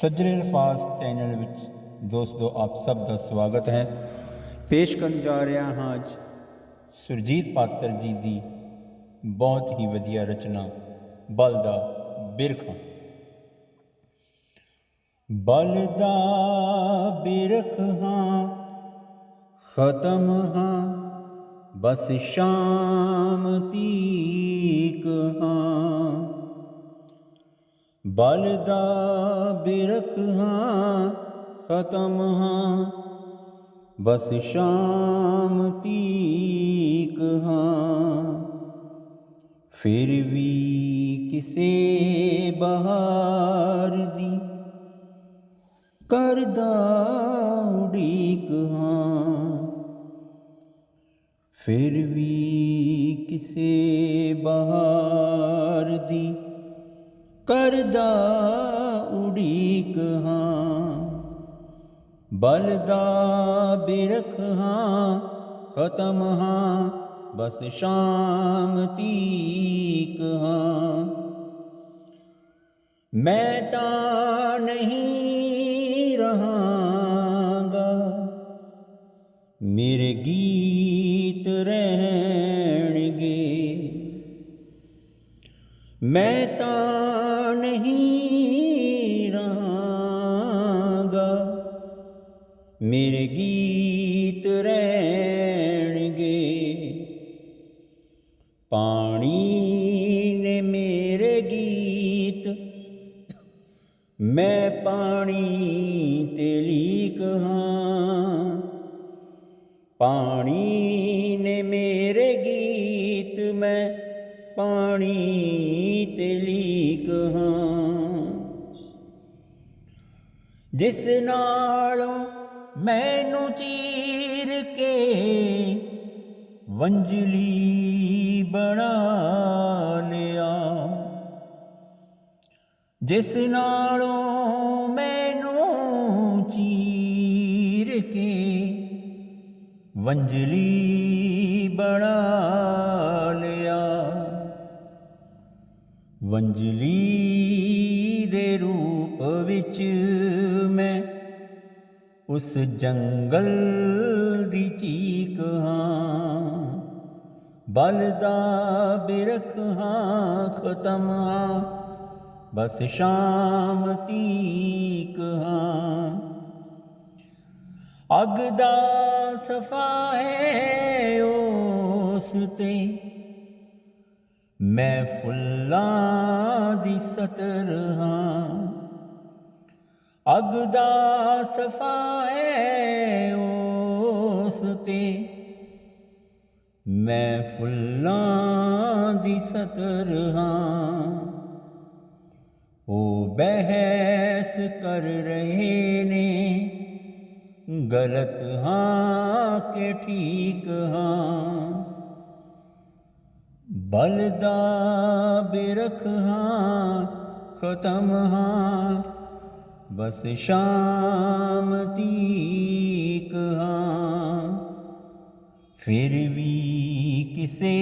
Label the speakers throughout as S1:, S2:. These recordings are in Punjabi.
S1: ਸੱਜਰੇ ਅਲਫਾਜ਼ ਚੈਨਲ ਵਿੱਚ ਦੋਸਤੋ, ਆਪ ਸਭ ਦਾ ਸਵਾਗਤ ਹੈ। ਪੇਸ਼ ਕਰਨ ਜਾ ਰਿਹਾ ਹਾਂ ਅੱਜ ਸੁਰਜੀਤ ਪਾਤਰ ਜੀ ਦੀ ਬਹੁਤ ਹੀ ਵਧੀਆ ਰਚਨਾ ਬਲ ਦਾ ਬਿਰਖਾ। ਬਲ ਦਾ ਬਿਰਖ ਹਾਂ, ਖਤਮ ਹਾਂ, ਬਸ ਸ਼ਾਮ ਤੀਕ ਹਾਂ। ਬਲ ਦਾ ਬਿਰਖ ਹਾਂ, ਖਤਮ ਹਾਂ। ਬਸ ਸ਼ਾਮ ਤੀਕ ਹਾਂ। ਫਿਰ ਵੀ ਕਿਸੇ ਬਹਾਰ ਦੀ ਕਰਦਾ ਉਡੀਕ ਹਾਂ। ਫਿਰ ਵੀ ਕਿਸੇ ਬਹਾਰ ਦੀ ਕਰਦਾ ਉਡੀਕ ਹਾਂ। ਬਲਦਾ ਬਿਰਖ ਹਾਂ, ਖਤਮ ਹਾਂ, ਬਸ ਸ਼ਾਮ ਤੀਕ ਹਾਂ। ਮੈਂ ਤਾਂ ਨਹੀਂ ਰਹਾਂਗਾ। ਮੇਰੇ ਗੀਤ ਰਹਿਣਗੇ। ਮੈਂ ਤਾਂ ਨਹੀਂ ਰਹਾਂਗਾ ਮੇਰੇ ਗੀਤ ਰਹਿਣਗੇ। ਪਾਣੀ ਨੇ ਮੇਰੇ ਗੀਤ। ਮੈਂ ਪਾਣੀ ਤੇ ਲੀਕ ਹਾਂ। ਪਾਣੀ ਜਿਸ ਨਾਲੋਂ ਮੈਨੂੰ ਚੀਰ ਕੇ ਵੰਜਲੀ ਬਣਾ ਲਿਆ। ਜਿਸ ਨਾਲੋਂ ਮੈਨੂੰ ਚੀਰ ਕੇ ਵੰਜਲੀ ਬਣਾ ਲਿਆ। ਵੰਜਲੀ ਦੇ ਰੂਪ ਵਿੱਚ ਮੈਂ ਉਸ ਜੰਗਲ ਦੀ ਚੀਕ ਹਾਂ। ਬਲਦਾ ਬਿਰਖ ਹਾਂ, ਖਤਮ ਹਾਂ। ਬਸ ਸ਼ਾਮ ਤੀਕ ਹਾਂ। ਅਗ ਦਾ ਸਫਾ ਹੈ ਉਸ ਤੇ। ਮੈਂ ਫੁੱਲਾਂ ਦੀ ਸਤਰ ਹਾਂ। ਅਗ ਦਾ ਸਫਾ ਹੈ ਉਸ ਤੇ। ਮੈਂ ਫੁੱਲਾਂ ਦੀ ਸਤਰ ਹਾਂ। ਉਹ ਬਹਿਸ ਕਰ ਰਹੇ ਨੇ। ਗਲਤ ਹਾਂ ਕਿ ਠੀਕ ਹਾਂ। ਬਲਦਾ ਬੇਰਖ ਹਾਂ, ਖਤਮ ਹਾਂ। ਬਸ ਸ਼ਾਮ ਤੀਕ ਹਾਂ ਫਿਰ ਵੀ ਕਿਸੇ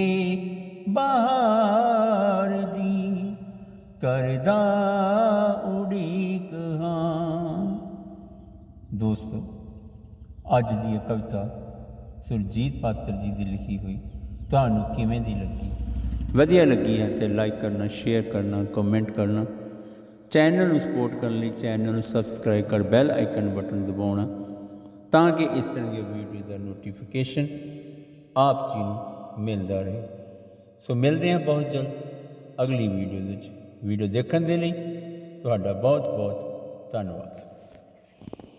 S1: ਬਾਹਰ ਦੀ ਕਰਦਾ ਉਡੀਕ ਹਾਂ ਦੋਸਤੋ, ਅੱਜ ਦੀ ਇਹ ਕਵਿਤਾ ਸੁਰਜੀਤ ਪਾਤਰ ਜੀ ਦੀ ਲਿਖੀ ਹੋਈ ਤੁਹਾਨੂੰ ਕਿਵੇਂ ਦੀ ਲੱਗੀ? ਵਧੀਆ ਲੱਗੀ ਹੈ ਤੇ ਲਾਈਕ ਕਰਨਾ ਸ਼ੇਅਰ ਕਰਨਾ ਕਮੈਂਟ ਕਰਨਾ। ਚੈਨਲ ਨੂੰ ਸਪੋਰਟ ਕਰਨ ਲਈ ਚੈਨਲ ਨੂੰ ਸਬਸਕ੍ਰਾਈਬ ਕਰ, ਬੈਲ ਆਈਕਨ ਬਟਨ ਦਬਾਉਣਾ, ਤਾਂ ਕਿ ਇਸ ਤਰ੍ਹਾਂ ਦੀਆਂ ਵੀਡੀਓ ਦਾ ਨੋਟੀਫਿਕੇਸ਼ਨ ਆਪ ਜੀ ਨੂੰ ਮਿਲਦਾ ਰਹੇ। ਸੋ ਮਿਲਦੇ ਹਾਂ ਬਹੁਤ ਜਲਦ ਅਗਲੀ ਵੀਡੀਓ ਵਿੱਚ। ਵੀਡੀਓ ਦੇਖਣ ਦੇ ਲਈ ਤੁਹਾਡਾ ਬਹੁਤ ਬਹੁਤ ਧੰਨਵਾਦ।